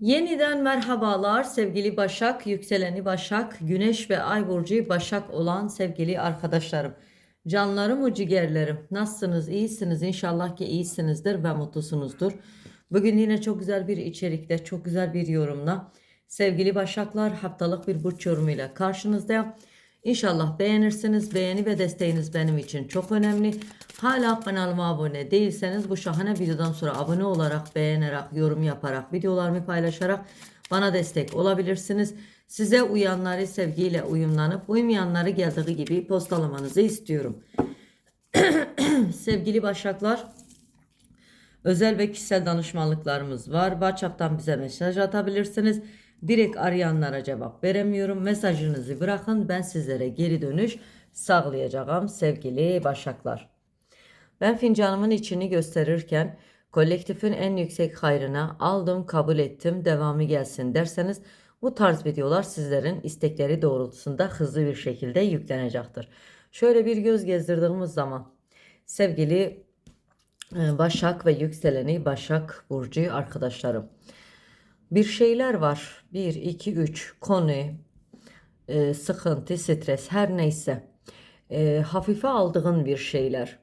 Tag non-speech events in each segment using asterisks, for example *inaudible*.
Yeniden merhabalar sevgili Başak, yükseleni Başak, Güneş ve Ay burcu Başak olan sevgili arkadaşlarım. Canlarım o ciğerlerim. Nasılsınız? İyisiniz. İnşallah ki iyisinizdir ve mutlusunuzdur. Bugün yine çok güzel bir içerikte, çok güzel bir yorumla sevgili Başaklar haftalık bir burç yorumuyla karşınızdayım. İnşallah beğenirsiniz. Beğeni ve desteğiniz benim için çok önemli. Hala kanalıma abone değilseniz bu şahane videodan sonra abone olarak, beğenerek, yorum yaparak, videolarımı paylaşarak bana destek olabilirsiniz. Size uyanları sevgiyle uyumlanıp uymayanları geldiği gibi postalamanızı istiyorum. *clears throat* Sevgili Başaklar, Özel ve kişisel danışmanlıklarımız var. WhatsApp'tan bize mesaj atabilirsiniz. Direkt arayanlara cevap veremiyorum. Mesajınızı bırakın. Ben sizlere geri dönüş sağlayacağım sevgili Başaklar. Ben fincanımın içini gösterirken kolektifin en yüksek hayrına aldım, kabul ettim, devamı gelsin derseniz bu tarz videolar sizlerin istekleri doğrultusunda hızlı bir şekilde yüklenecektir. Şöyle bir göz gezdirdiğimiz zaman sevgili ee, Başak ve yükseleni Başak Burcu arkadaşlarım. Bir şeyler var. 1, 2, 3 konu, e, sıkıntı, stres her neyse. E, hafife aldığın bir şeyler.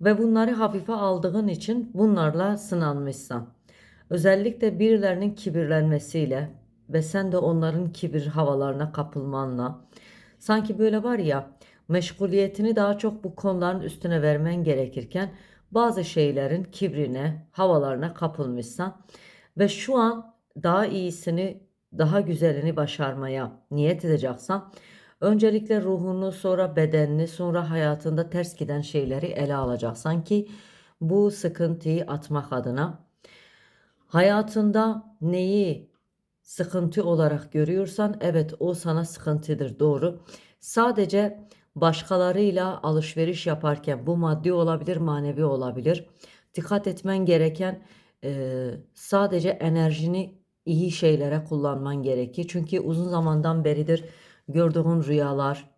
Ve bunları hafife aldığın için bunlarla sınanmışsan. Özellikle birilerinin kibirlenmesiyle ve sen de onların kibir havalarına kapılmanla. Sanki böyle var ya meşguliyetini daha çok bu konuların üstüne vermen gerekirken bazı şeylerin kibrine, havalarına kapılmışsan ve şu an daha iyisini, daha güzelini başarmaya niyet edeceksen öncelikle ruhunu, sonra bedenini, sonra hayatında ters giden şeyleri ele alacaksan ki bu sıkıntıyı atmak adına hayatında neyi sıkıntı olarak görüyorsan evet o sana sıkıntıdır doğru. Sadece başkalarıyla alışveriş yaparken bu maddi olabilir, manevi olabilir. Dikkat etmen gereken e, sadece enerjini iyi şeylere kullanman gerekir. Çünkü uzun zamandan beridir gördüğün rüyalar,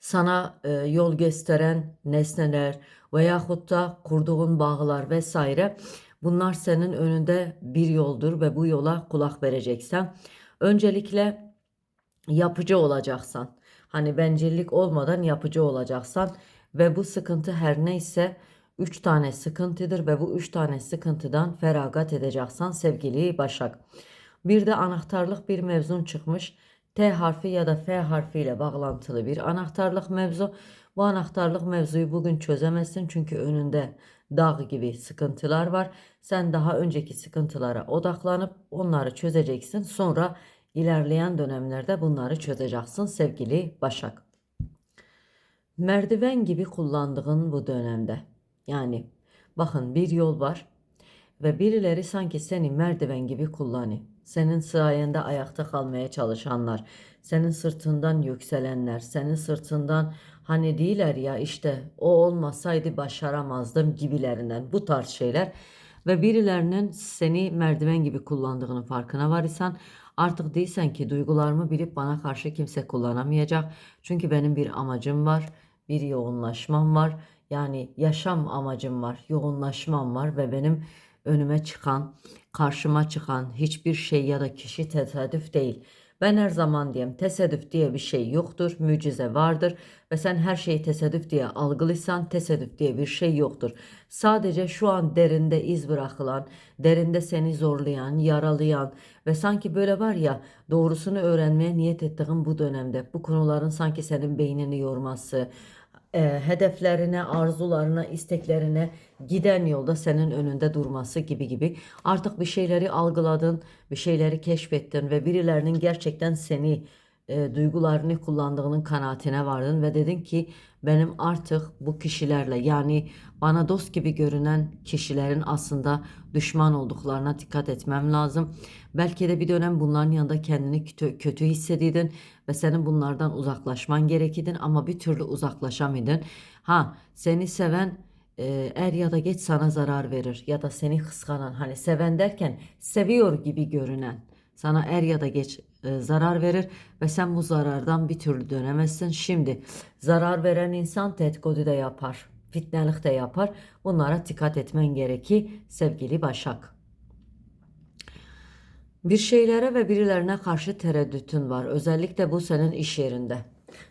sana e, yol gösteren nesneler veyahut da kurduğun bağlar vesaire bunlar senin önünde bir yoldur ve bu yola kulak vereceksen öncelikle yapıcı olacaksan Hani bencillik olmadan yapıcı olacaksan ve bu sıkıntı her neyse 3 tane sıkıntıdır ve bu 3 tane sıkıntıdan feragat edeceksen sevgili Başak. Bir de anahtarlık bir mevzun çıkmış. T harfi ya da F harfi ile bağlantılı bir anahtarlık mevzu. Bu anahtarlık mevzuyu bugün çözemezsin çünkü önünde dağ gibi sıkıntılar var. Sen daha önceki sıkıntılara odaklanıp onları çözeceksin. Sonra İlerleyen dönemlerde bunları çözeceksin sevgili Başak. Merdiven gibi kullandığın bu dönemde yani bakın bir yol var ve birileri sanki seni merdiven gibi kullanıyor. Senin sayende ayakta kalmaya çalışanlar, senin sırtından yükselenler, senin sırtından hani değiller ya işte o olmasaydı başaramazdım gibilerinden bu tarz şeyler ve birilerinin seni merdiven gibi kullandığını farkına varırsan Artık değilsen ki duygularımı bilip bana karşı kimse kullanamayacak. Çünkü benim bir amacım var, bir yoğunlaşmam var. Yani yaşam amacım var, yoğunlaşmam var ve benim önüme çıkan, karşıma çıkan hiçbir şey ya da kişi tesadüf değil. Ben her zaman diyeyim tesadüf diye bir şey yoktur, mucize vardır ve sen her şeyi tesadüf diye algılıysan tesadüf diye bir şey yoktur. Sadece şu an derinde iz bırakılan, derinde seni zorlayan, yaralayan ve sanki böyle var ya doğrusunu öğrenmeye niyet ettiğin bu dönemde bu konuların sanki senin beynini yorması, e, hedeflerine, arzularına, isteklerine giden yolda senin önünde durması gibi gibi. Artık bir şeyleri algıladın, bir şeyleri keşfettin ve birilerinin gerçekten seni e, duygularını kullandığının kanaatine vardın ve dedin ki benim artık bu kişilerle yani bana dost gibi görünen kişilerin aslında düşman olduklarına dikkat etmem lazım. Belki de bir dönem bunların yanında kendini kötü, kötü hissedidin ve senin bunlardan uzaklaşman gerekidin ama bir türlü uzaklaşamidin. Ha seni seven e, er ya da geç sana zarar verir ya da seni kıskanan hani seven derken seviyor gibi görünen sana er ya da geç e, zarar verir ve sen bu zarardan bir türlü dönemezsin. Şimdi zarar veren insan tetkodu da yapar, fitnelik de yapar. Bunlara dikkat etmen gerekir sevgili Başak. Bir şeylere ve birilerine karşı tereddütün var. Özellikle bu senin iş yerinde.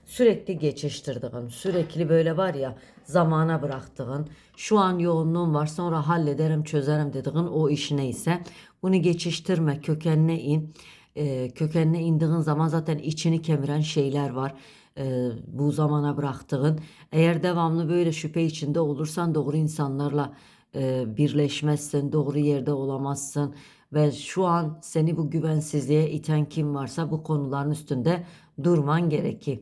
Sürekli geçiştirdiğin, sürekli böyle var ya zamana bıraktığın, şu an yoğunluğun var sonra hallederim çözerim dediğin o iş neyse bunu geçiştirme, kökenine in. Ee, kökenine indiğin zaman zaten içini kemiren şeyler var. Ee, bu zamana bıraktığın. Eğer devamlı böyle şüphe içinde olursan doğru insanlarla e, birleşmezsin, doğru yerde olamazsın ve şu an seni bu güvensizliğe iten kim varsa bu konuların üstünde durman gerekir.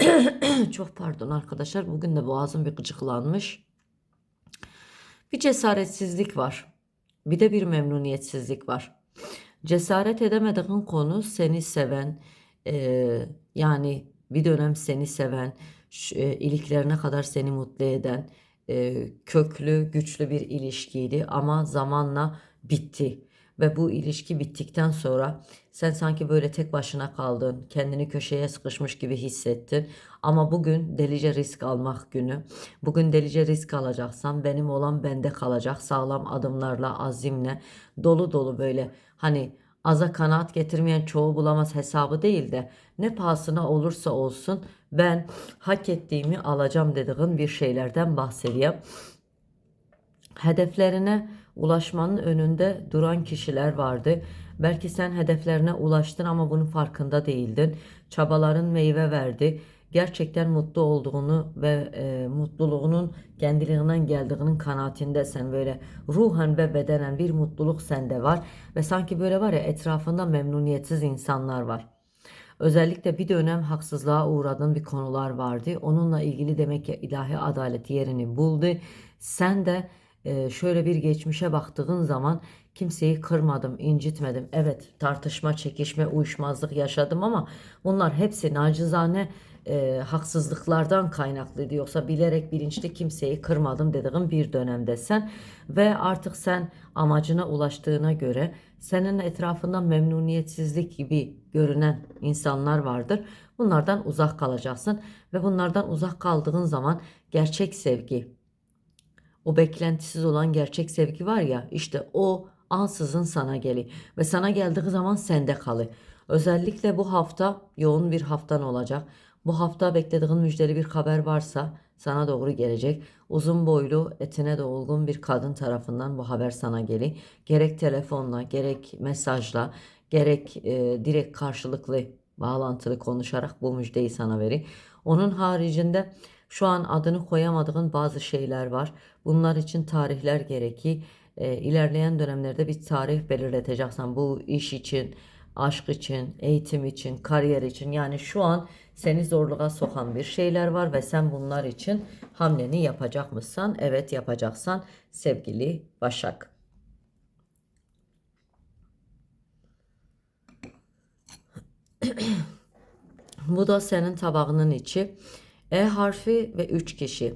*coughs* Çok pardon arkadaşlar. Bugün de boğazım bir gıcıklanmış. Bir cesaretsizlik var. Bir de bir memnuniyetsizlik var. Cesaret edemediğin konu seni seven, e, yani bir dönem seni seven, ş- e, iliklerine kadar seni mutlu eden, e, köklü, güçlü bir ilişkiydi ama zamanla bitti. Ve bu ilişki bittikten sonra sen sanki böyle tek başına kaldın, kendini köşeye sıkışmış gibi hissettin. Ama bugün delice risk almak günü. Bugün delice risk alacaksan benim olan bende kalacak. Sağlam adımlarla, azimle, dolu dolu böyle hani aza kanaat getirmeyen çoğu bulamaz hesabı değil de ne pahasına olursa olsun ben hak ettiğimi alacağım dediğin bir şeylerden bahsedeyim. Hedeflerine ulaşmanın önünde duran kişiler vardı. Belki sen hedeflerine ulaştın ama bunun farkında değildin. Çabaların meyve verdi. Gerçekten mutlu olduğunu ve e, mutluluğunun kendiliğinden geldiğinin kanaatindesen böyle ruhen ve bedenen bir mutluluk sende var ve sanki böyle var ya etrafında memnuniyetsiz insanlar var. Özellikle bir dönem haksızlığa uğradığın bir konular vardı. Onunla ilgili demek ki ilahi adalet yerini buldu. Sen de e, şöyle bir geçmişe baktığın zaman kimseyi kırmadım, incitmedim. Evet tartışma, çekişme, uyuşmazlık yaşadım ama bunlar hepsi nacizane e, haksızlıklardan kaynaklıydı. Yoksa bilerek bilinçli kimseyi kırmadım dediğin bir dönemdesin. Ve artık sen amacına ulaştığına göre senin etrafında memnuniyetsizlik gibi görünen insanlar vardır. Bunlardan uzak kalacaksın ve bunlardan uzak kaldığın zaman gerçek sevgi, o beklentisiz olan gerçek sevgi var ya işte o ansızın sana geliyor ve sana geldiği zaman sende kalıyor. Özellikle bu hafta yoğun bir haftan olacak. Bu hafta beklediğin müjdeli bir haber varsa sana doğru gelecek. Uzun boylu, etine dolgun bir kadın tarafından bu haber sana geliyor. Gerek telefonla, gerek mesajla, gerek e, direkt karşılıklı bağlantılı konuşarak bu müjdeyi sana veriyor. Onun haricinde şu an adını koyamadığın bazı şeyler var. Bunlar için tarihler gerekir. E, ilerleyen dönemlerde bir tarih belirleteceksen bu iş için, aşk için, eğitim için, kariyer için yani şu an seni zorluğa sokan bir şeyler var ve sen bunlar için hamleni yapacak mısın? Evet yapacaksan sevgili Başak. Bu da senin tabağının içi. E harfi ve 3 kişi.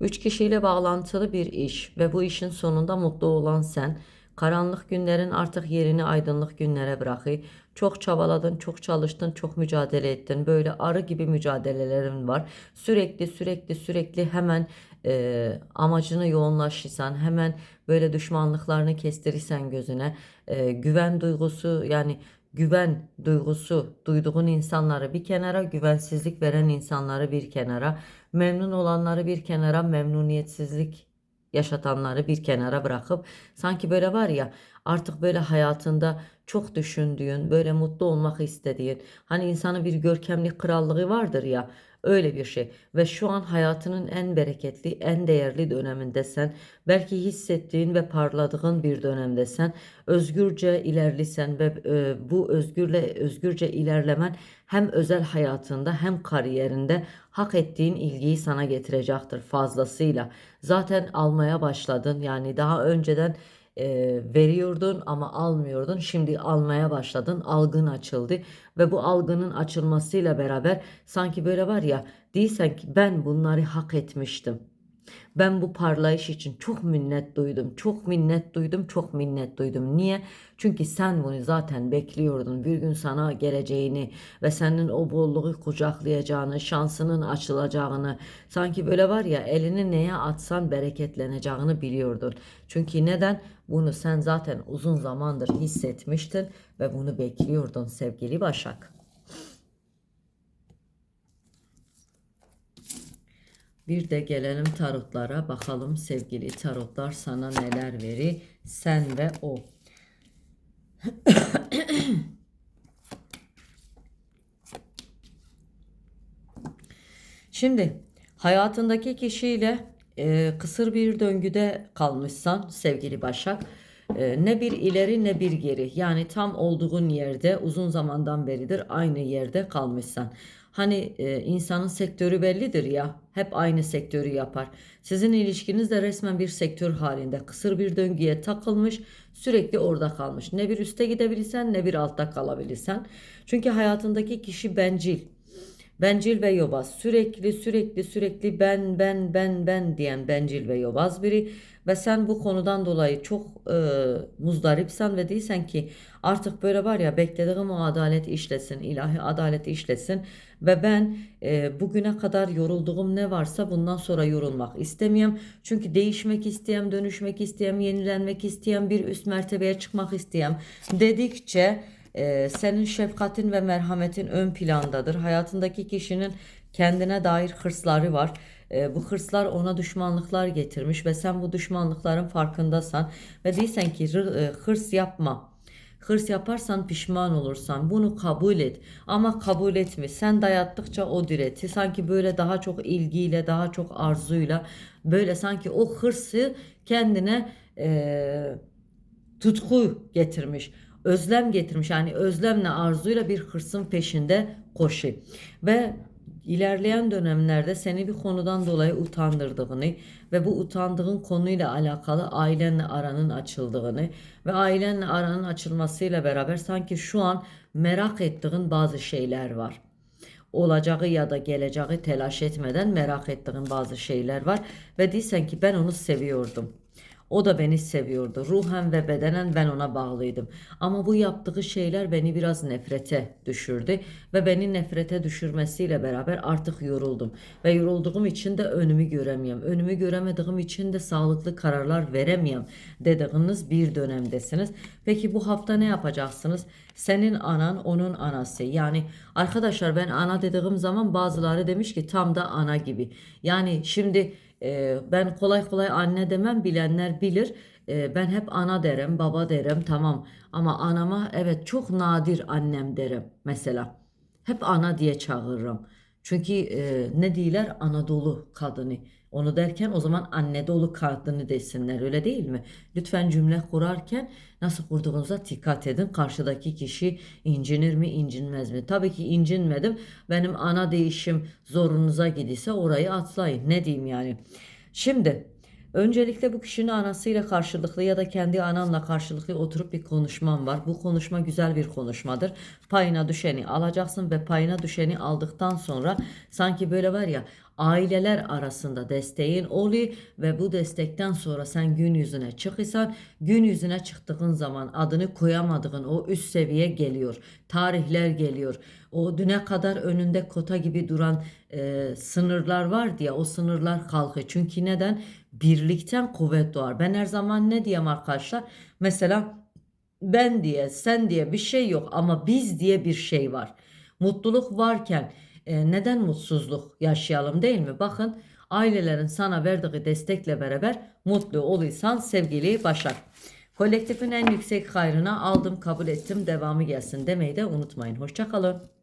3 kişiyle bağlantılı bir iş ve bu işin sonunda mutlu olan sen. Karanlık günlerin artık yerini aydınlık günlere bırakıyor. Çok çabaladın, çok çalıştın, çok mücadele ettin. Böyle arı gibi mücadelelerin var. Sürekli sürekli sürekli hemen e, amacını yoğunlaşırsan, hemen böyle düşmanlıklarını kestirirsen gözüne, e, güven duygusu yani güven duygusu duyduğun insanları bir kenara, güvensizlik veren insanları bir kenara, memnun olanları bir kenara, memnuniyetsizlik yaşatanları bir kenara bırakıp sanki böyle var ya artık böyle hayatında çok düşündüğün, böyle mutlu olmak istediğin, hani insanın bir görkemli krallığı vardır ya öyle bir şey ve şu an hayatının en bereketli, en değerli dönemindesen, belki hissettiğin ve parladığın bir dönemdesen, özgürce ilerlisen ve e, bu özgürle özgürce ilerlemen hem özel hayatında hem kariyerinde hak ettiğin ilgiyi sana getirecektir fazlasıyla. Zaten almaya başladın yani daha önceden e, veriyordun ama almıyordun. Şimdi almaya başladın. Algın açıldı ve bu algının açılmasıyla beraber sanki böyle var ya değilsen ki ben bunları hak etmiştim. Ben bu parlayış için çok minnet duydum. Çok minnet duydum, çok minnet duydum. Niye? Çünkü sen bunu zaten bekliyordun. Bir gün sana geleceğini ve senin o bolluğu kucaklayacağını, şansının açılacağını, sanki böyle var ya elini neye atsan bereketleneceğini biliyordun. Çünkü neden? Bunu sen zaten uzun zamandır hissetmiştin ve bunu bekliyordun sevgili Başak. Bir de gelelim tarotlara bakalım sevgili tarotlar sana neler veri sen ve o. *coughs* Şimdi hayatındaki kişiyle e, kısır bir döngüde kalmışsan sevgili Başak ne bir ileri ne bir geri yani tam olduğun yerde uzun zamandan beridir aynı yerde kalmışsan. Hani e, insanın sektörü bellidir ya hep aynı sektörü yapar. Sizin ilişkiniz de resmen bir sektör halinde kısır bir döngüye takılmış sürekli orada kalmış. Ne bir üste gidebilirsen ne bir altta kalabilirsen. Çünkü hayatındaki kişi bencil. Bencil ve yobaz. Sürekli sürekli sürekli ben ben ben ben diyen bencil ve yobaz biri. Ve sen bu konudan dolayı çok e, muzdaripsen ve değilsen ki artık böyle var ya beklediğim o adalet işlesin, ilahi adalet işlesin. Ve ben e, bugüne kadar yorulduğum ne varsa bundan sonra yorulmak istemiyorum. Çünkü değişmek isteyem, dönüşmek isteyem, yenilenmek isteyem, bir üst mertebeye çıkmak isteyem dedikçe ee, senin şefkatin ve merhametin ön plandadır. Hayatındaki kişinin kendine dair hırsları var. Ee, bu hırslar ona düşmanlıklar getirmiş ve sen bu düşmanlıkların farkındasan ve değilsen ki e, hırs yapma. Hırs yaparsan pişman olursan bunu kabul et. Ama kabul etme. Sen dayattıkça o direti sanki böyle daha çok ilgiyle, daha çok arzuyla böyle sanki o hırsı kendine eee tutku getirmiş. Özlem getirmiş. Yani özlemle arzuyla bir hırsın peşinde koşuyor. Ve ilerleyen dönemlerde seni bir konudan dolayı utandırdığını ve bu utandığın konuyla alakalı ailenle aranın açıldığını ve ailenle aranın açılmasıyla beraber sanki şu an merak ettiğin bazı şeyler var olacağı ya da geleceği telaş etmeden merak ettiğin bazı şeyler var ve değilsen ki ben onu seviyordum. O da beni seviyordu. Ruhen ve bedenen ben ona bağlıydım. Ama bu yaptığı şeyler beni biraz nefrete düşürdü ve beni nefrete düşürmesiyle beraber artık yoruldum. Ve yorulduğum için de önümü göremiyorum. Önümü göremediğim için de sağlıklı kararlar veremiyorum dediğiniz bir dönemdesiniz. Peki bu hafta ne yapacaksınız? Senin anan onun anası. Yani arkadaşlar ben ana dediğim zaman bazıları demiş ki tam da ana gibi. Yani şimdi ee, ben kolay kolay anne demem bilenler bilir. Ee, ben hep ana derim, baba derim tamam. Ama anama evet çok nadir annem derim mesela. Hep ana diye çağırırım. Çünkü e, ne diyorlar Anadolu kadını. Onu derken o zaman anne dolu kadını desinler öyle değil mi? Lütfen cümle kurarken nasıl kurduğunuza dikkat edin. Karşıdaki kişi incinir mi incinmez mi? Tabii ki incinmedim. Benim ana değişim zorunuza gidiyse orayı atlayın. Ne diyeyim yani? Şimdi Öncelikle bu kişinin anasıyla karşılıklı ya da kendi ananla karşılıklı oturup bir konuşman var. Bu konuşma güzel bir konuşmadır. Payına düşeni alacaksın ve payına düşeni aldıktan sonra sanki böyle var ya aileler arasında desteğin oluyor ve bu destekten sonra sen gün yüzüne çıkırsan gün yüzüne çıktığın zaman adını koyamadığın o üst seviye geliyor. Tarihler geliyor. O düne kadar önünde kota gibi duran e, sınırlar var diye o sınırlar kalkıyor. Çünkü neden? Birlikten kuvvet doğar. Ben her zaman ne diyeyim arkadaşlar? Mesela ben diye, sen diye bir şey yok ama biz diye bir şey var. Mutluluk varken e, neden mutsuzluk yaşayalım değil mi? Bakın ailelerin sana verdiği destekle beraber mutlu oluysan sevgili Başak. Kolektifin en yüksek hayrına aldım kabul ettim devamı gelsin demeyi de unutmayın. Hoşçakalın.